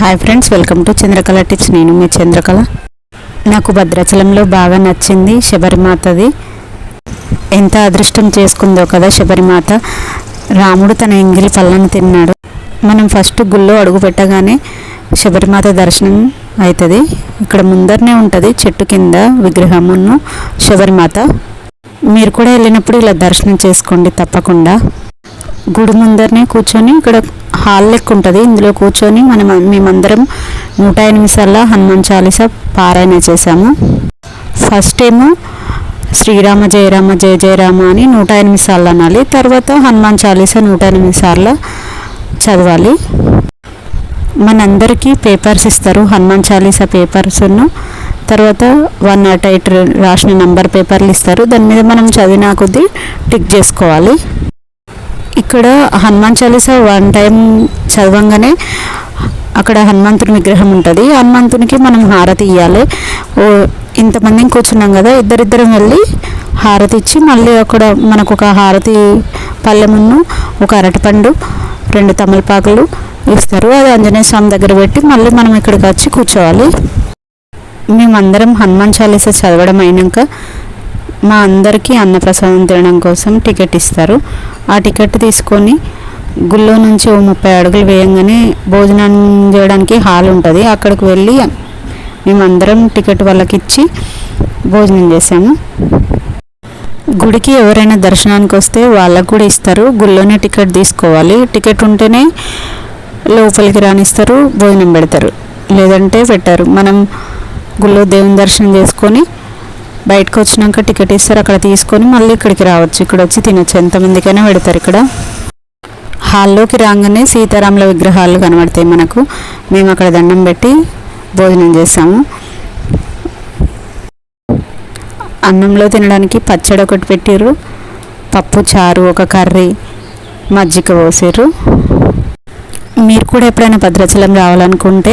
Hi friends welcome to Chandrakala tips నేను మీ చంద్రకళ నాకు భద్రాచలంలో బాగా నచ్చింది శబరిమాతది. ఎంత అదృష్టం చేసుకుందో కదా శబరిమాత. రాముడు తన ఎంగిలి పళ్ళను తిన్నాడు. మనం ఫస్ట్ గుళ్ళో అడుగు పెట్టగానే శబరిమాత దర్శనం అవుతుంది ఇక్కడ ముందరనే ఉంటుంది చెట్టు కింద విగ్రహమును శబరిమాత. మీరు కూడా వెళ్ళినప్పుడు ఇలా దర్శనం చేసుకోండి తప్పకుండా. గుడి ముందరనే కూర్చొని ఇక్కడ హాల్ లెక్క ఉంటుంది. ఇందులో కూర్చొని మనం మేమందరం నూట ఎనిమిది సార్లు హనుమాన్ చాలీసా పారాయణ చేశాము. ఫస్ట్ ఏమో శ్రీరామ జయరామ జయ జయరామ అని నూట ఎనిమిది సార్లు అనాలి. తర్వాత హనుమాన్ చాలీసా నూట ఎనిమిది సార్లు చదవాలి. మనందరికీ పేపర్స్ ఇస్తారు. హనుమాన్ చాలీసా పేపర్స్ను తర్వాత వన్ నాట్ ఎయిట్ రాసిన నంబర్ పేపర్లు ఇస్తారు. దాని మీద మనం చదివిన కొద్దీ టిక్ చేసుకోవాలి. ఇక్కడ హనుమాన్ చాలీసా వన్ టైం చదవంగానే అక్కడ హనుమంతుని విగ్రహం ఉంటుంది. హనుమంతునికి మనం హారతి ఇవ్వాలి ఓ ఇంతమంది కూర్చున్నాం కదా ఇద్దరిద్దరం వెళ్ళి హారతి ఇచ్చి మళ్ళీ అక్కడ మనకు ఒక హారతి పళ్ళెమును ఒక అరటిపండు రెండు తమలపాకులు ఇస్తారు. అది ఆంజనేయ స్వామి దగ్గర పెట్టి మళ్ళీ మనం ఇక్కడికి వచ్చి కూర్చోవాలి. మేమందరం హనుమాన్ చాలీసా చదవడం అయినాక మా అందరికీ అన్నప్రసాదం తినడం కోసం టికెట్ ఇస్తారు. ఆ టికెట్ తీసుకొని గుళ్ళో నుంచి ఓ ముప్పై అడుగులు వేయంగానే భోజనం చేయడానికి హాల్ ఉంటుంది. అక్కడికి వెళ్ళి మేమందరం టికెట్ వాళ్ళకి ఇచ్చి భోజనం చేసాము గుడికి ఎవరైనా దర్శనానికి వస్తే వాళ్ళకు కూడా ఇస్తారు. గుళ్ళోనే టికెట్ తీసుకోవాలి. టికెట్ ఉంటేనే లోపలికి రానిస్తారు భోజనం పెడతారు. లేదంటే పెట్టారు. మనం గుళ్ళో దేవుని దర్శనం చేసుకొని బయటకు వచ్చినాక టికెట్ ఇస్తారు. అక్కడ తీసుకొని మళ్ళీ ఇక్కడికి రావచ్చు. ఇక్కడ వచ్చి తినొచ్చు. ఎంతమందికైనా పెడతారు ఇక్కడ. హాల్లోకి రాగానే సీతారాముల విగ్రహాలు కనబడతాయి మనకు. మేము అక్కడ దండం పెట్టి భోజనం చేసాము అన్నంలో తినడానికి పచ్చడి ఒకటి పెట్టిర్రు. పప్పు చారు ఒక కర్రీ మజ్జిగ పోసారు మీరు కూడా ఎప్పుడైనా భద్రాచలం రావాలనుకుంటే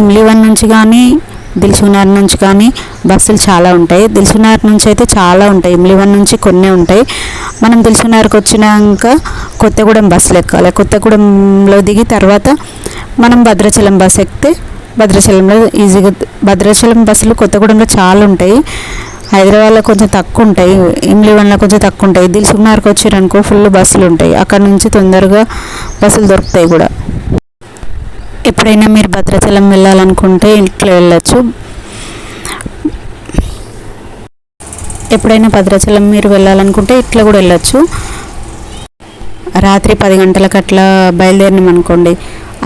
ఇమ్లివన్ నుంచి కానీ దిల్సునార్ నుంచి కానీ బస్సులు చాలా ఉంటాయి. దిల్సునార్ నుంచి అయితే చాలా ఉంటాయి. ఇమ్లివన్ నుంచి కొన్ని ఉంటాయి. మనం దిల్సునార్కి వచ్చినాక కొత్తగూడెం బస్సులు ఎక్కాలి. కొత్తగూడెంలో దిగి తర్వాత మనం భద్రాచలం బస్ ఎక్కితే భద్రాచలంలో ఈజీగా భద్రాచలం బస్సులు కొత్తగూడెంలో చాలా ఉంటాయి. హైదరాబాద్లో కొంచెం తక్కువ ఉంటాయి. ఇమ్లివన్లో కొంచెం తక్కువ ఉంటాయి. దిల్సుకున్నార్కి వచ్చారనుకో ఫుల్ బస్సులు ఉంటాయి. అక్కడ నుంచి తొందరగా బస్సులు దొరుకుతాయి కూడా. ఎప్పుడైనా మీరు భద్రాచలం వెళ్ళాలనుకుంటే ఇంట్లో వెళ్ళచ్చు. ఎప్పుడైనా భద్రాచలం మీరు వెళ్ళాలనుకుంటే ఇట్లా కూడా వెళ్ళచ్చు. రాత్రి పది గంటలకు అట్లా బయలుదేరినాం అనుకోండి.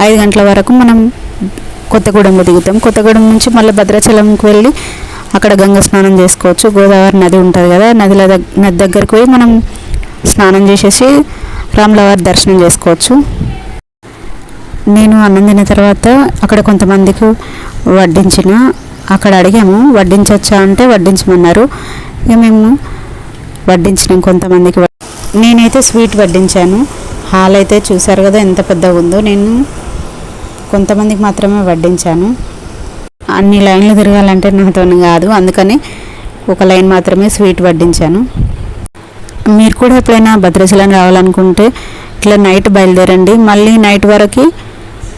ఐదు గంటల వరకు మనం కొత్తగూడెంలో దిగుతాం. కొత్తగూడెం నుంచి మళ్ళీ భద్రాచలంకి వెళ్ళి అక్కడ గంగ స్నానం చేసుకోవచ్చు. గోదావరి నది ఉంటుంది కదా నదిల దగ్గ నది దగ్గరికి పోయి మనం స్నానం చేసేసి రాములవారి దర్శనం చేసుకోవచ్చు. నేను అన్నం తిన్న తర్వాత అక్కడ కొంతమందికి వడ్డించిన అక్కడ అడిగాము వడ్డించవచ్చా అంటే వడ్డించమన్నారు. ఇక మేము వడ్డించినాం కొంతమందికి. వడ్- నేనైతే స్వీట్ వడ్డించాను. హాల్ అయితే చూసారు కదా ఎంత పెద్దగా ఉందో. నేను కొంతమందికి మాత్రమే వడ్డించాను. అన్ని లైన్లు తిరగాలంటే నాతో కాదు. అందుకని ఒక లైన్ మాత్రమే స్వీట్ వడ్డించాను. మీరు కూడా ఎప్పుడైనా భద్రాచలం రావాలనుకుంటే ఇట్లా నైట్ బయలుదేరండి. మళ్ళీ నైట్ వరకు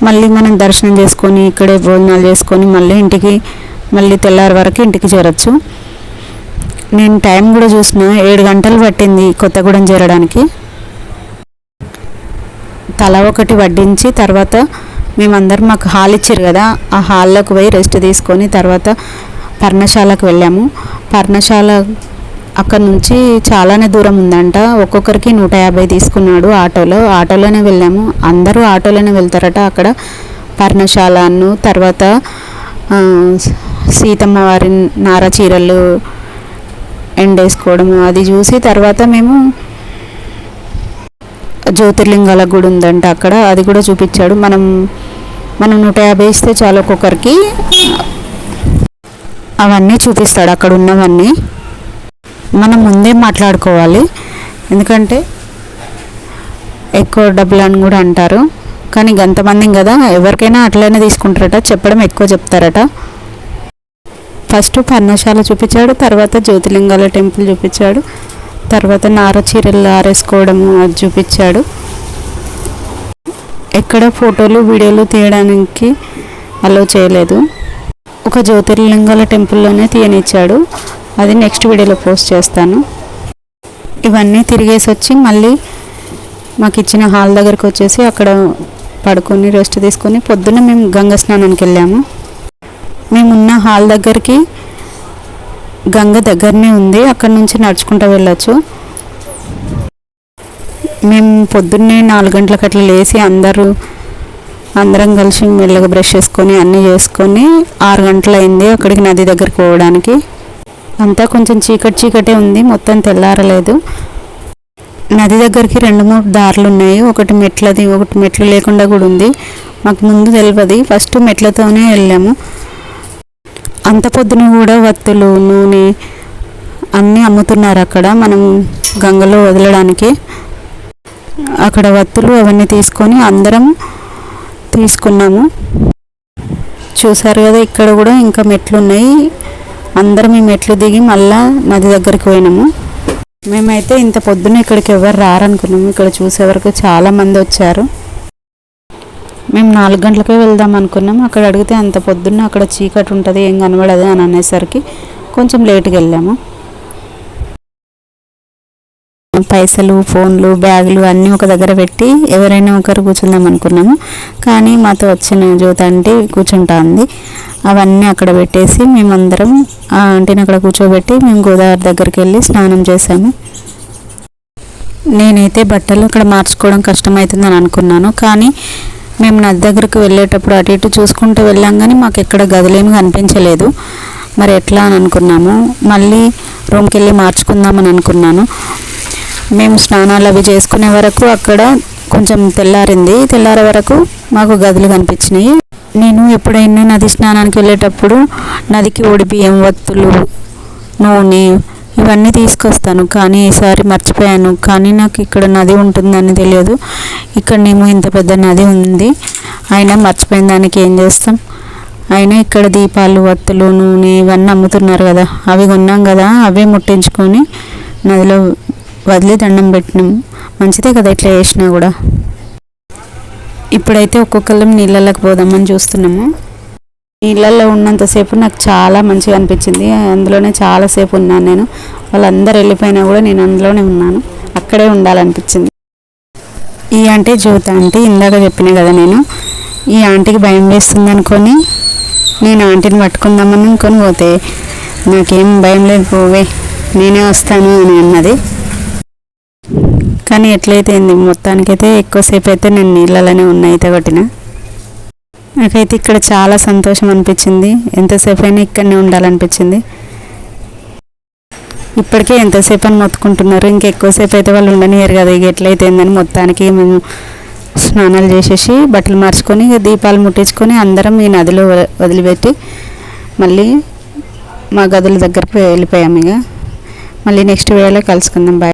మళ్ళీ మనం దర్శనం చేసుకొని ఇక్కడే భోజనాలు చేసుకొని మళ్ళీ ఇంటికి మళ్ళీ తెల్లారి వరకు ఇంటికి చేరొచ్చు. నేను టైం కూడా చూసిన ఏడు గంటలు పట్టింది కొత్తగూడెం చేరడానికి. తల ఒకటి వడ్డించి తర్వాత మేమందరం మాకు హాల్ ఇచ్చారు కదా ఆ హాల్లోకి పోయి రెస్ట్ తీసుకొని తర్వాత పర్ణశాలకు వెళ్ళాము. పర్ణశాల అక్కడ నుంచి చాలానే దూరం ఉందంట. ఒక్కొక్కరికి నూట యాభై తీసుకున్నాడు ఆటోలో. ఆటోలోనే వెళ్ళాము. అందరూ ఆటోలోనే వెళ్తారట అక్కడ. పర్ణశాలను తర్వాత సీతమ్మ వారి నార చీరలు ఎండేసుకోవడము అది చూసి తర్వాత మేము జ్యోతిర్లింగాల గుడి ఉందంట అక్కడ. అది కూడా చూపించాడు. మనం మనం నూట యాభై ఇస్తే చాలు ఒక్కొక్కరికి. అవన్నీ చూపిస్తాడు అక్కడ ఉన్నవన్నీ. మనం ముందే మాట్లాడుకోవాలి. ఎందుకంటే ఎక్కువ డబ్బులు అని కూడా అంటారు. కానీ గంతమంది కదా ఎవరికైనా అట్లనే తీసుకుంటారట చెప్పడం ఎక్కువ చెప్తారట. ఫస్ట్ పర్ణశాల చూపించాడు తర్వాత జ్యోతిలింగాల టెంపుల్ చూపించాడు తర్వాత నార చీరలు ఆరేసుకోవడము అది చూపించాడు. ఎక్కడ ఫోటోలు వీడియోలు తీయడానికి అలో చేయలేదు. ఒక జ్యోతిర్లింగాల టెంపుల్లోనే తీయనిచ్చాడు. అది నెక్స్ట్ వీడియోలో పోస్ట్ చేస్తాను. ఇవన్నీ తిరిగేసి వచ్చి మళ్ళీ మాకు ఇచ్చిన హాల్ దగ్గరకు వచ్చేసి అక్కడ పడుకొని రెస్ట్ తీసుకొని పొద్దున్న మేము గంగ స్నానానికి వెళ్ళాము. మేమున్న హాల్ దగ్గరికి గంగ దగ్గరనే ఉంది. అక్కడ నుంచి నడుచుకుంటూ వెళ్ళొచ్చు. మేము పొద్దున్నే నాలుగు గంటలకు అట్లా లేచి అందరూ అందరం కలిసి మెల్లగా బ్రష్ చేసుకొని అన్నీ చేసుకొని ఆరు గంటలు అయింది అక్కడికి నది దగ్గరికి పోవడానికి. అంతా కొంచెం చీకటి చీకటే ఉంది. మొత్తం తెల్లారలేదు. నది దగ్గరికి రెండు మూడు దారులు ఉన్నాయి ఒకటి మెట్లది ఒకటి మెట్లు లేకుండా కూడా ఉంది. మాకు ముందు తెలియదు ఫస్ట్ మెట్లతోనే వెళ్ళాము. అంత పొద్దున కూడా వత్తులు నూనె అన్నీ అమ్ముతున్నారు అక్కడ. మనం గంగలో వదలడానికి. అక్కడ వత్తులు అవన్నీ తీసుకొని అందరం తీసుకున్నాము. చూసారు కదా ఇక్కడ కూడా ఇంకా మెట్లు ఉన్నాయి అందరూ మేము మెట్లు దిగి మళ్ళా నది దగ్గరికి పోయినాము. మేమైతే ఇంత పొద్దున ఇక్కడికి ఎవరు రారనుకున్నాము. ఇక్కడ చూసే వరకు చాలామంది వచ్చారు. మేము నాలుగు గంటలకే వెళ్దాం అనుకున్నాం అక్కడ అడిగితే అంత పొద్దున్న అక్కడ చీకటి ఉంటుంది ఏం కనబడదు అని అనేసరికి కొంచెం లేట్గా వెళ్ళాము. పైసలు ఫోన్లు బ్యాగులు అన్నీ ఒక దగ్గర పెట్టి ఎవరైనా ఒకరు కూర్చుందాం అనుకున్నాము. కానీ మాతో వచ్చిన జ్యోతి అంటే కూర్చుంటా ఉంది. అవన్నీ అక్కడ పెట్టేసి మేమందరం ఆ ఆంటీని అక్కడ కూర్చోబెట్టి మేము గోదావరి దగ్గరికి వెళ్ళి స్నానం చేశాము. నేనైతే బట్టలు అక్కడ మార్చుకోవడం కష్టమవుతుందని అనుకున్నాను. కానీ మేము నది దగ్గరకు వెళ్ళేటప్పుడు అటు ఇటు చూసుకుంటూ వెళ్ళాం కానీ మాకు ఎక్కడ గదులేమి కనిపించలేదు. మరి ఎట్లా అని అనుకున్నాము. మళ్ళీ రూమ్కి వెళ్ళి మార్చుకుందామని అనుకున్నాను. మేము స్నానాలు అవి చేసుకునే వరకు అక్కడ కొంచెం తెల్లారింది. తెల్లారే వరకు మాకు గదులు కనిపించినాయి. నేను ఎప్పుడైనా నది స్నానానికి వెళ్ళేటప్పుడు నదికి ఒడి బియ్యం వత్తులు నూనె ఇవన్నీ తీసుకొస్తాను. కానీ ఈసారి మర్చిపోయాను. కానీ నాకు ఇక్కడ నది ఉంటుందని తెలియదు. ఇక్కడనేమో ఇంత పెద్ద నది ఉంది. అయినా మర్చిపోయిన దానికి ఏం చేస్తాం? అయినా ఇక్కడ దీపాలు వత్తులు నూనె ఇవన్నీ అమ్ముతున్నారు కదా. అవి కొన్నాం కదా. అవే ముట్టించుకొని నదిలో వదిలి దండం పెట్టినాం. మంచిదే కదా ఇట్లా చేసినా కూడా. ఇప్పుడైతే ఒక్కొక్కళ్ళం నీళ్ళలోకి పోదామని చూస్తున్నాము. నీళ్ళల్లో ఉన్నంతసేపు నాకు చాలా మంచిగా అనిపించింది. అందులోనే చాలాసేపు ఉన్నాను నేను. వాళ్ళందరూ వెళ్ళిపోయినా కూడా నేను అందులోనే ఉన్నాను. అక్కడే ఉండాలనిపించింది. ఈ ఆంటీ జ్యోత ఆంటీ ఇందాక చెప్పిన కదా నేను ఈ ఆంటీకి భయం వేస్తుంది అనుకొని నేను ఆంటీని పట్టుకుందామని అనుకొని పోతే నాకేం భయం లేదు పోవే నేనే వస్తాను అని అన్నది. కానీ ఎట్లయితే ఏంది మొత్తానికైతే ఎక్కువసేపు అయితే నేను నీళ్ళలోనే ఉన్నా కొట్టిన. నాకైతే ఇక్కడ చాలా సంతోషం అనిపించింది. ఎంతసేపు అయినా ఇక్కడనే ఉండాలనిపించింది. ఇప్పటికే ఎంతసేపు అని మొత్తుకుంటున్నారు. ఇంకెక్కువసేపు అయితే వాళ్ళు ఉండనియరు కదా. ఇక ఎట్లయితే ఏందని మొత్తానికి మేము స్నానాలు చేసేసి బట్టలు మార్చుకొని ఇక దీపాలు ముట్టించుకొని అందరం ఈ నదిలో వదిలిపెట్టి మళ్ళీ మా గదుల దగ్గరికి వెళ్ళిపోయాము ఇక. మళ్ళీ నెక్స్ట్ వేళ కలుసుకుందాం. బాయ్